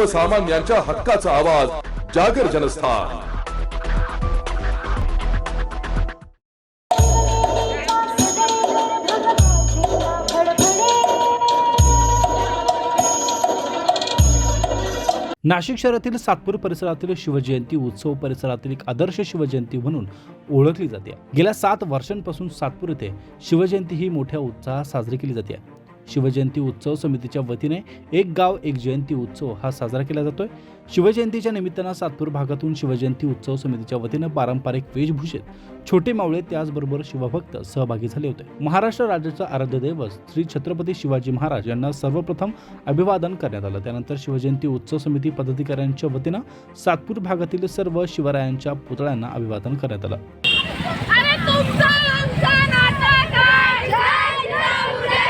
सर्वसामान्यांच्या हक्काचा आवाज जागर जनस्थान. नाशिक शहरातील सातपूर परिसरातील शिवजयंती उत्सव परिसरातील एक आदर्श शिवजयंती म्हणून ओळखली जाते. गेल्या सात वर्षांपासून सातपूर येथे शिवजयंती ही मोठ्या उत्साहात साजरी केली जाते. शिवजयंती उत्सव समितीच्या वतीने एक गाव एक जयंती उत्सव हा साजरा केला जातोय. शिवजयंतीच्या निमित्तानं सातपूर भागातून शिवजयंती उत्सव समितीच्या वतीनं पारंपरिक वेशभूषेत छोटे मावळे त्याचबरोबर शिवभक्त सहभागी झाले होते. महाराष्ट्र राज्याचा आराध्य दैवत श्री छत्रपती शिवाजी महाराज यांना सर्वप्रथम अभिवादन करण्यात आलं. त्यानंतर शिवजयंती उत्सव समिती पदाधिकाऱ्यांच्या वतीनं सातपूर भागातील सर्व शिवरायांच्या पुतळ्यांना अभिवादन करण्यात आलं अरे तुमचा आमचा नाटक आहे जय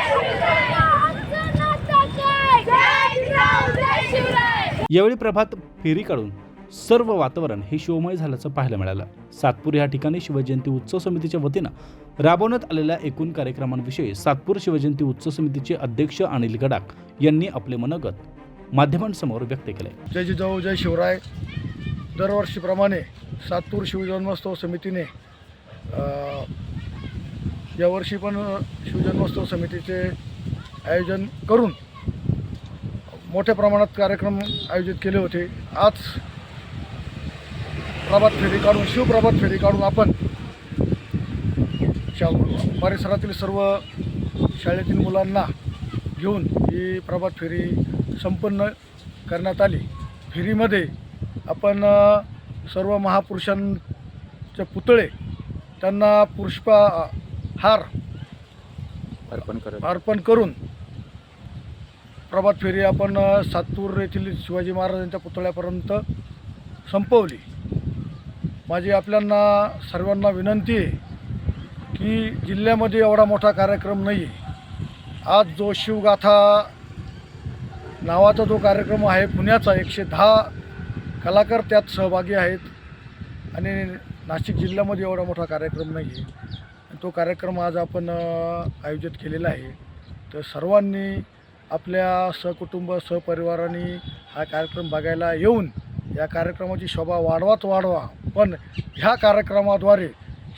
शिवराय आमचं नाटक आहे जय शिवराय जय शिवराय यावेळी प्रभात फेरी काढून सर्व वातावरण हे शिवमय झाल्याचं पाहायला मिळालं. सातपूर या ठिकाणी शिवजयंती उत्सव समितीच्या वतीनं राबवण्यात आलेल्या एकूण कार्यक्रमांविषयी सातपूर शिवजयंती उत्सव समितीचे अध्यक्ष अनिल गडाख यांनी आपले मनगत माध्यमांसमोर व्यक्त केले. जय जिजाऊ जय शिवराय. दरवर्षीप्रमाणे सातपूर शिवजन्मोत्सव समितीने यावर्षी पण शिवजन्मोत्सव समितीचे आयोजन करून मोठ्या प्रमाणात कार्यक्रम आयोजित केले होते. आज प्रभात फेरी काढून शिवप्रभात फेरी काढून आपण परिसरातील सर्व शाळेतील मुलांना घेऊन ही प्रभात फेरी संपन्न करण्यात आली. फेरीमध्ये आपण सर्व महापुरुषांचे पुतळे त्यांना पुष्पा हार अर्पण अर्पण करून प्रभात फेरी आपण सातपूर येथील शिवाजी महाराजांच्या पुतळ्यापर्यंत संपवली. माझी आपल्यांना सर्वांना विनंती आहे की जिल्ह्यामध्ये एवढा मोठा कार्यक्रम नाही आहे आज जो शिवगाथा नावाचा जो कार्यक्रम आहे पुण्याचा एकशे दहा कलाकार त्यात सहभागी आहेत आणि नाशिक जिल्ह्यामध्ये एवढा मोठा कार्यक्रम नाही आहे तो कार्यक्रम आज आपण आयोजित केलेला आहे. तर सर्वांनी आपल्या सहकुटुंब सहपरिवाराने हा कार्यक्रम बघायला येऊन या कार्यक्रमाची शोभा वाढवाच वाढवा. पण ह्या कार्यक्रमाद्वारे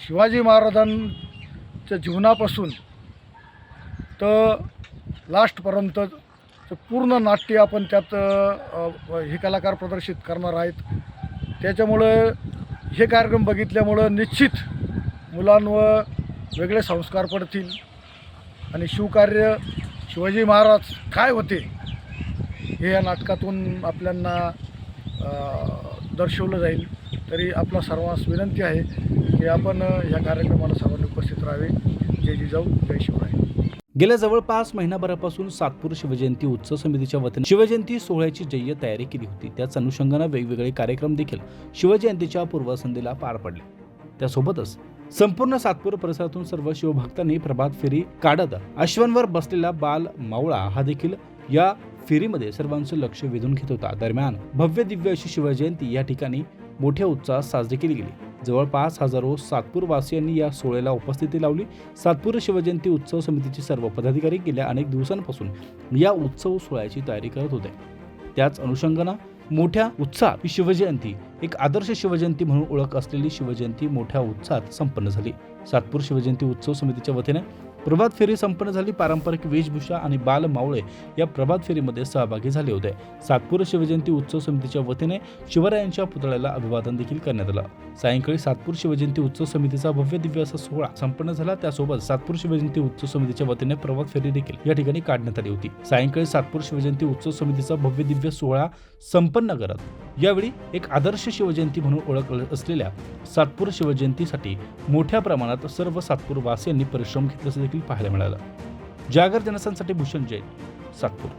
शिवाजी महाराजांच्या जीवनापासून तर लास्टपर्यंत पूर्ण नाट्य आपण त्यात हे कलाकार प्रदर्शित करणार आहेत. त्याच्यामुळं हे कार्यक्रम बघितल्यामुळं निश्चित मुलांवर वेगळे संस्कार पडतील आणि शिवकार्य शिवाजी महाराज काय होते हे या नाटकातून आपल्यांना दर्शवलं जाईल. तरी आपला सर्वांस विनंती आहे की आपण या कार्यक्रमाला सर्वांनी उपस्थित राहावे. जय जिजाऊ जय शिवराय. गेल्या जवळपास महिनाभरापासून सातपूर शिवजयंती उत्सव समितीच्या वतीने शिवजयंती सोहळ्याची जय्य तयारी केली होती. त्याच अनुषंगानं वेगवेगळे कार्यक्रम देखील शिवजयंतीच्या पूर्वसंध्येला पार पडले. त्यासोबतच संपूर्ण सातपूर परिसरातून सर्व शिवभक्तांनी प्रभात फेरी काढत अश्वांवर बसलेला बाल मावळा हा देखील या फेरीमध्ये सर्वांचं लक्ष वेधून घेत होता. दरम्यान भव्य दिव्य अशी शिवजयंती या ठिकाणी मोठ्या उत्साहात साजरी केली गेली. जवळपास हजारो सातपूरवासियांनी या सोहळ्याला उपस्थिती लावली. सातपूर शिवजयंती उत्सव समितीचे सर्व पदाधिकारी गेल्या अनेक दिवसांपासून या उत्सव सोहळ्याची तयारी करत होते. त्याच अनुषंगानं मोठ्या उत्साहात. ही शिवजयंती एक आदर्श शिवजयंती म्हणून ओळख असलेली शिवजयंती मोठ्या उत्साहात संपन्न झाली. सातपूर शिवजयंती उत्सव समितीच्या वतीने प्रभात फेरी संपन्न झाली. पारंपरिक वेशभूषा आणि बाल मावळे या प्रभात फेरीमध्ये सहभागी झाले होते. सातपूर शिवजयंती उत्सव समितीच्या वतीने शिवरायांच्या पुतळ्याला अभिवादन देखील करण्यात आलं. सायंकाळी सातपूर शिवजयंती उत्सव समितीचा भव्य दिव्य असा सोहळा संपन्न झाला. त्यासोबत सातपूर शिवजयंती उत्सव समितीच्या वतीने प्रभात फेरी देखील या ठिकाणी काढण्यात आली होती. सायंकाळी सातपूर शिवजयंती उत्सव समितीचा भव्य दिव्य सोहळा संपन्न करत यावेळी एक आदर्श शिवजयंती म्हणून ओळख असलेल्या सातपूर शिवजयंतीसाठी मोठ्या प्रमाणात सर्व सातपूर वासियांनी परिश्रम घेतल्याचं देखील पाहायला मिळालं. जागर जनसांसाठी भूषण जैन सातपूर.